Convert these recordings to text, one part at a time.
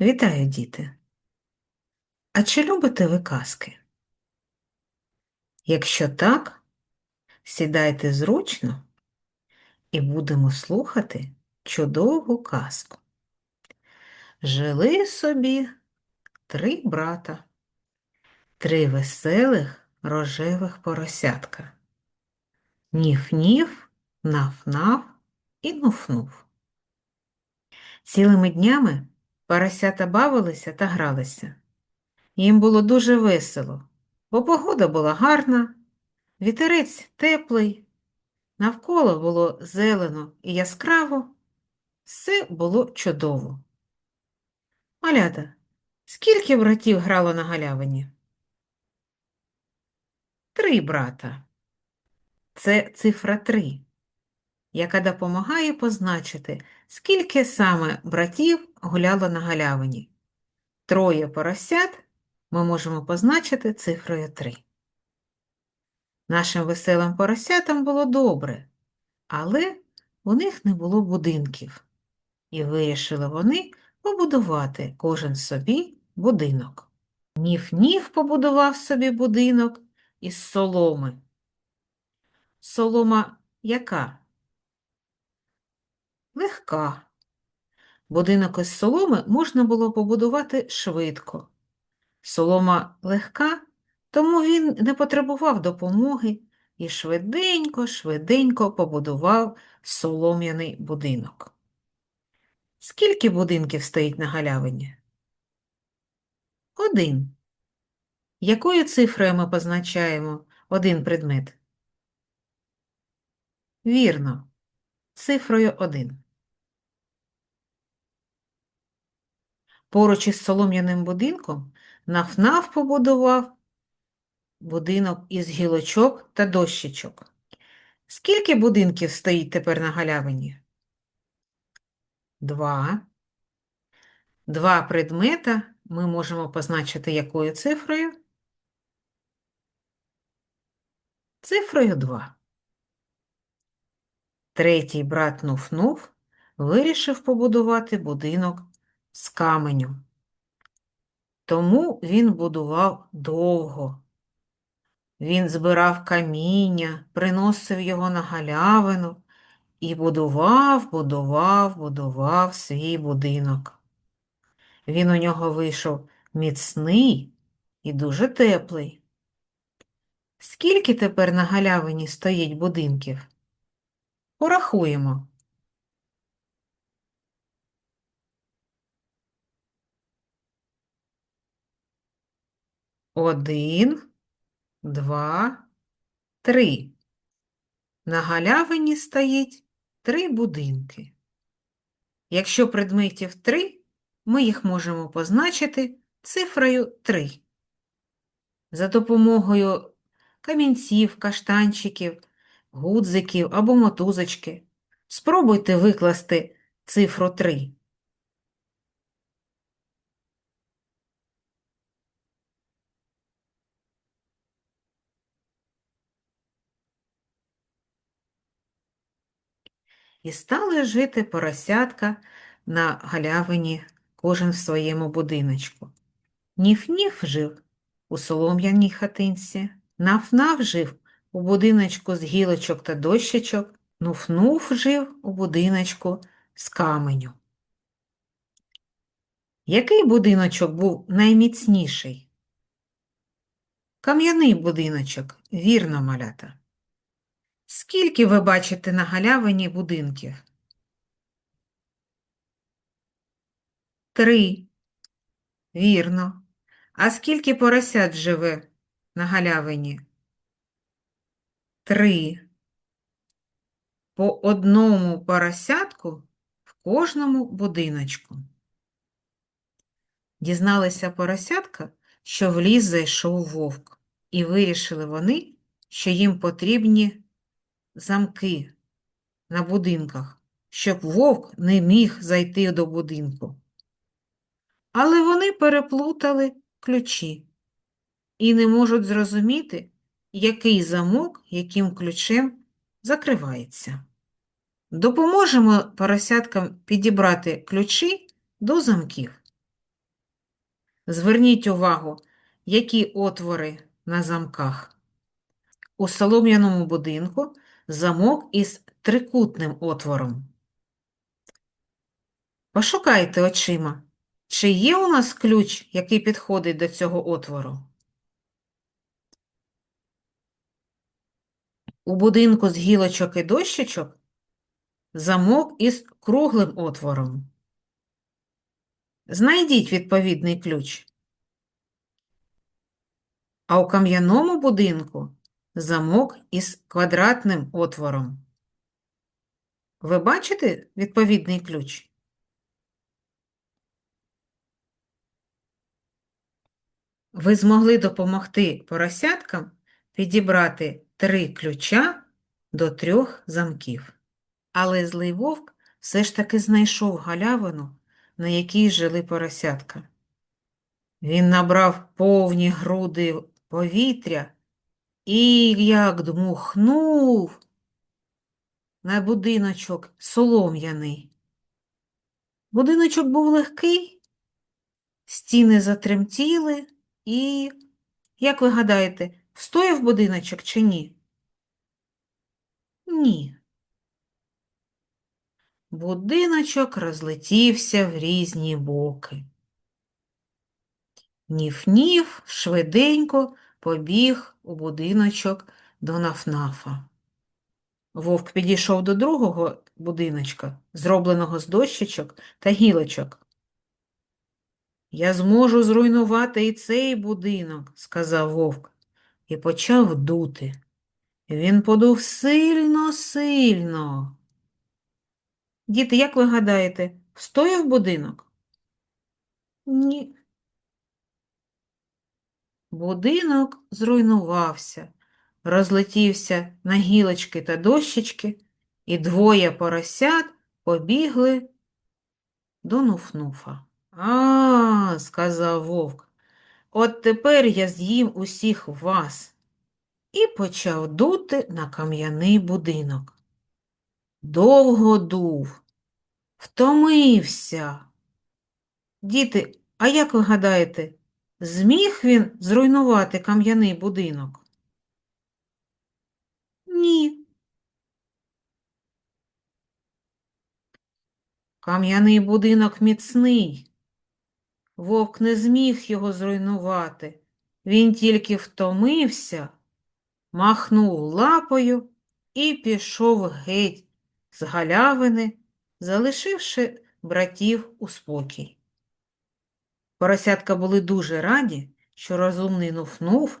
Вітаю, діти! А чи любите ви казки? Якщо так, сідайте зручно і будемо слухати чудову казку. Жили собі три брата, три веселих рожевих поросятка. Ніф-ніф, наф-наф і нуф-нуф. Цілими днями поросята бавилися та гралися. Їм було дуже весело, бо погода була гарна, вітерець теплий, навколо було зелено і яскраво, все було чудово. Малята, скільки братів грало на галявині? Три брата. Це цифра три, яка допомагає позначити, скільки саме братів гуляло на галявині. Троє поросят ми можемо позначити цифрою 3. Нашим веселим поросятам було добре, але у них не було будинків, і вирішили вони побудувати кожен собі будинок. Ніф-ніф побудував собі будинок із соломи. Солома яка? Легка. Будинок із соломи можна було побудувати швидко. Солома легка, тому він не потребував допомоги і швиденько, швиденько побудував солом'яний будинок. Скільки будинків стоїть на галявині? Один. Якою цифрою ми позначаємо один предмет? Вірно, цифрою один. Поруч із солом'яним будинком Наф-Наф побудував будинок із гілочок та дощечок. Скільки будинків стоїть тепер на галявині? Два. Два предмета ми можемо позначити якою цифрою? Цифрою 2. Третій брат Нуф-Нуф вирішив побудувати будинок з каменю. Тому він будував довго. Він збирав каміння, приносив його на галявину і будував, будував, будував свій будинок. Він у нього вийшов міцний і дуже теплий. Скільки тепер на галявині стоїть будинків? Порахуємо. Один, два, три. На галявині стоїть три будинки. Якщо предметів три, ми їх можемо позначити цифрою 3. За допомогою камінців, каштанчиків, гудзиків або мотузочки. Спробуйте викласти цифру 3. І стали жити поросятка на галявині, кожен в своєму будиночку. Ніф-ніф жив у солом'яній хатинці, наф-наф жив у будиночку з гілочок та дощечок, нуф-нуф жив у будиночку з каменю. Який будиночок був найміцніший? Кам'яний будиночок, вірно, малята. Скільки ви бачите на галявині будинків? Три. Вірно. А скільки поросят живе на галявині? Три. По одному поросятку в кожному будиночку. Дізналися поросятка, що в ліс зайшов вовк, і вирішили вони, що їм потрібні замки на будинках, щоб вовк не міг зайти до будинку. Але вони переплутали ключі і не можуть зрозуміти, який замок, яким ключем закривається. Допоможемо поросяткам підібрати ключі до замків. Зверніть увагу, які отвори на замках. У солом'яному будинку замок із трикутним отвором. Пошукайте очима, чи є у нас ключ, який підходить до цього отвору. У будинку з гілочок і дощечок замок із круглим отвором. Знайдіть відповідний ключ. А у кам'яному будинку замок із квадратним отвором. Ви бачите відповідний ключ? Ви змогли допомогти поросяткам підібрати три ключа до трьох замків. Але злий вовк все ж таки знайшов галявину, на якій жили поросятка. Він набрав повні груди повітря і як дмухнув на будиночок солом'яний. Будиночок був легкий, стіни затремтіли і, як ви гадаєте, встояв будиночок чи ні? Ні. Будиночок розлетівся в різні боки. Ніф-ніф швиденько побіг у будиночок до Нафнафа. Вовк підійшов до другого будиночка, зробленого з дощечок та гілочок. Я зможу зруйнувати і цей будинок, сказав вовк, і почав дути. Він подув сильно, сильно. Діти, як ви гадаєте, встояв будинок? Ні. Будинок зруйнувався, розлетівся на гілочки та дощечки, і двоє поросят побігли до Нуфнуфа. А, сказав вовк, от тепер я з'їм усіх вас і почав дути на кам'яний будинок. Довго дув, втомився. Діти, а як ви гадаєте, зміг він зруйнувати кам'яний будинок? Ні. Кам'яний будинок міцний. Вовк не зміг його зруйнувати. Він тільки втомився, махнув лапою і пішов геть з галявини, залишивши братів у спокій. Поросятка були дуже раді, що розумний Нуфнув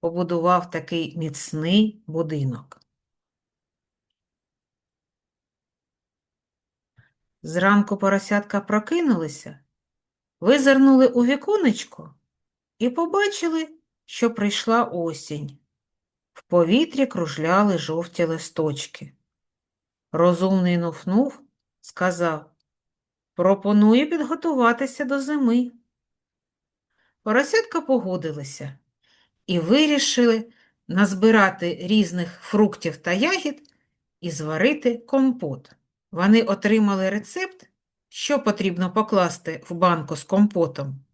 побудував такий міцний будинок. Зранку поросятка прокинулися, визирнули у віконечко і побачили, що прийшла осінь. В повітрі кружляли жовті листочки. Розумний нуфнув, сказав, пропоную підготуватися до зими. Поросятка погодилися і вирішили назбирати різних фруктів та ягід і зварити компот. Вони отримали рецепт, що потрібно покласти в банку з компотом.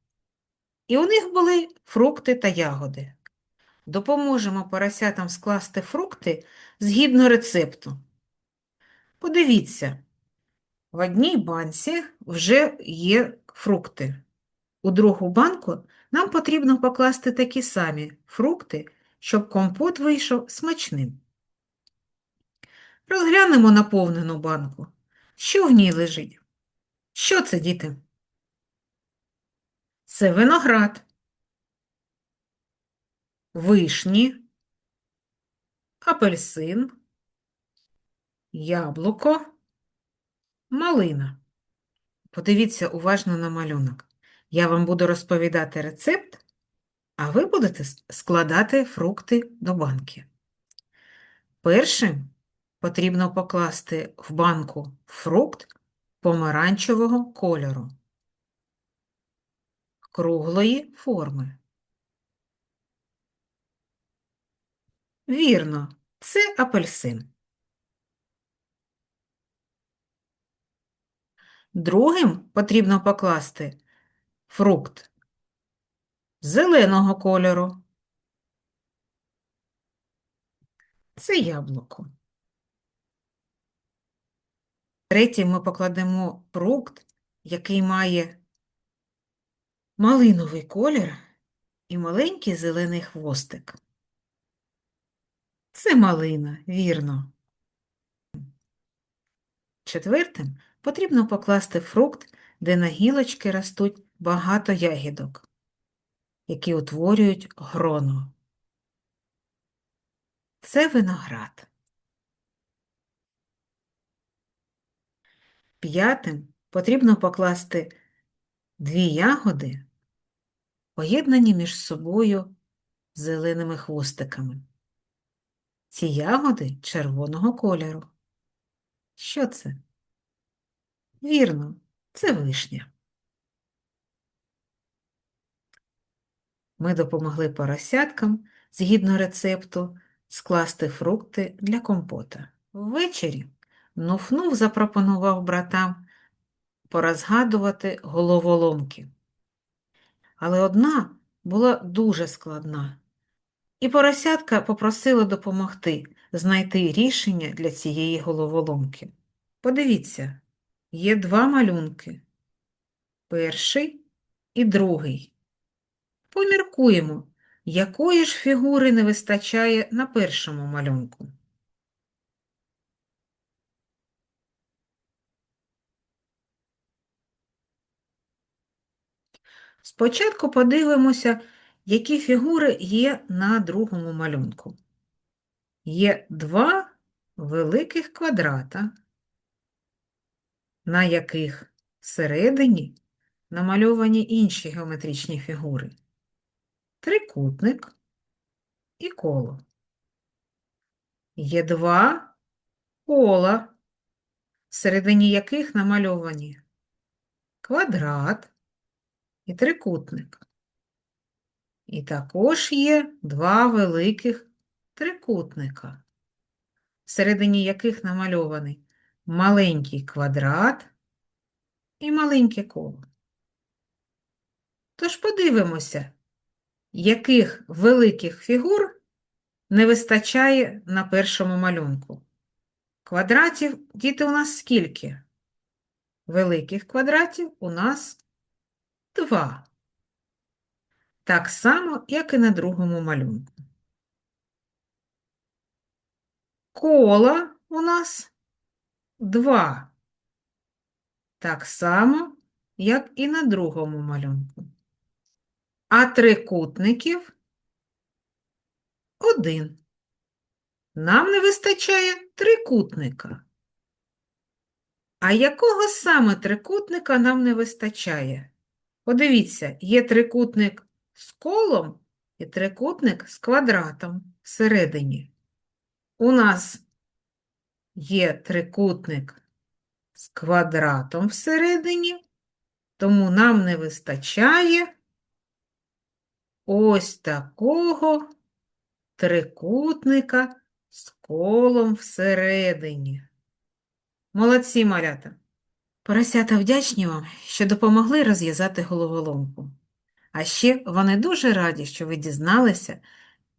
І у них були фрукти та ягоди. Допоможемо поросятам скласти фрукти згідно рецепту. Подивіться, в одній банці вже є фрукти. У другу банку нам потрібно покласти такі самі фрукти, щоб компот вийшов смачним. Розглянемо наповнену банку. Що в ній лежить? Що це, діти? Це виноград, вишні, апельсин, яблуко, малина. Подивіться уважно на малюнок. Я вам буду розповідати рецепт, а ви будете складати фрукти до банки. Першим потрібно покласти в банку фрукт помаранчевого кольору, круглої форми. Вірно, це апельсин. Другим потрібно покласти фрукт зеленого кольору. Це яблуко. Третє ми покладемо фрукт, який має малиновий колір і маленький зелений хвостик. Це малина, вірно. Четвертим потрібно покласти фрукт, де на гілочки ростуть багато ягідок, які утворюють гроно. Це виноград. П'ятим потрібно покласти дві ягоди, поєднані між собою зеленими хвостиками. Ці ягоди червоного кольору. Що це? Вірно, це вишня. Ми допомогли поросяткам, згідно рецепту, скласти фрукти для компота. Ввечері Нуфнув запропонував братам порозгадувати головоломки. Але одна була дуже складна, і поросятка попросила допомогти знайти рішення для цієї головоломки. Подивіться, є два малюнки перший і другий. Поміркуємо, якої ж фігури не вистачає на першому малюнку. Спочатку подивимося, які фігури є на другому малюнку. Є два великих квадрата, на яких всередині намальовані інші геометричні фігури. Трикутник і коло. Є два кола, всередині яких намальовані квадрат і трикутник. І також є два великих трикутника, всередині яких намальований маленький квадрат і маленьке коло. Тож подивимося, яких великих фігур не вистачає на першому малюнку. Квадратів, діти, у нас скільки? Великих квадратів у нас два. Так само, як і на другому малюнку. Кола у нас два. Так само, як і на другому малюнку. А трикутників один. Нам не вистачає трикутника. А якого саме трикутника нам не вистачає? Подивіться, є трикутник з колом і трикутник з квадратом всередині. У нас є трикутник з квадратом всередині, тому нам не вистачає ось такого трикутника з колом всередині. Молодці малята! Поросята вдячні вам, що допомогли розв'язати головоломку. А ще вони дуже раді, що ви дізналися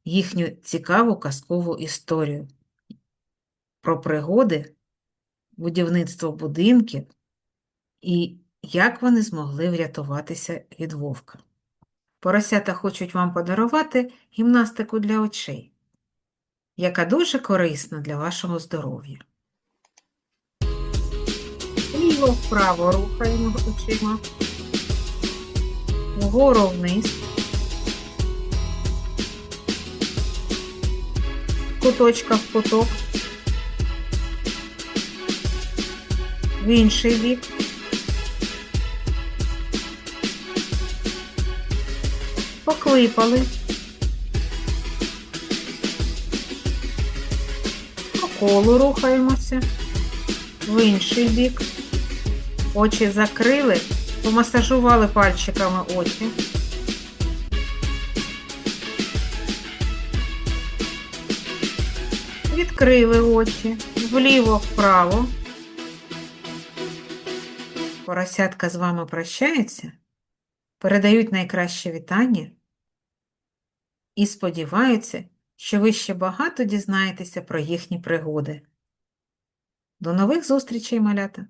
їхню цікаву казкову історію про пригоди, будівництво будинків і як вони змогли врятуватися від вовка. Поросята хочуть вам подарувати гімнастику для очей, яка дуже корисна для вашого здоров'я. Ліво вправо рухаємо очима, вгору вниз, куточка в куток, в інший бік. Поклипали. По колу рухаємося в інший бік. Очі закрили, помасажували пальчиками очі. Відкрили очі, вліво-вправо. Поросятка з вами прощається, передають найкраще вітання і сподіваються, що ви ще багато дізнаєтеся про їхні пригоди. До нових зустрічей, малята!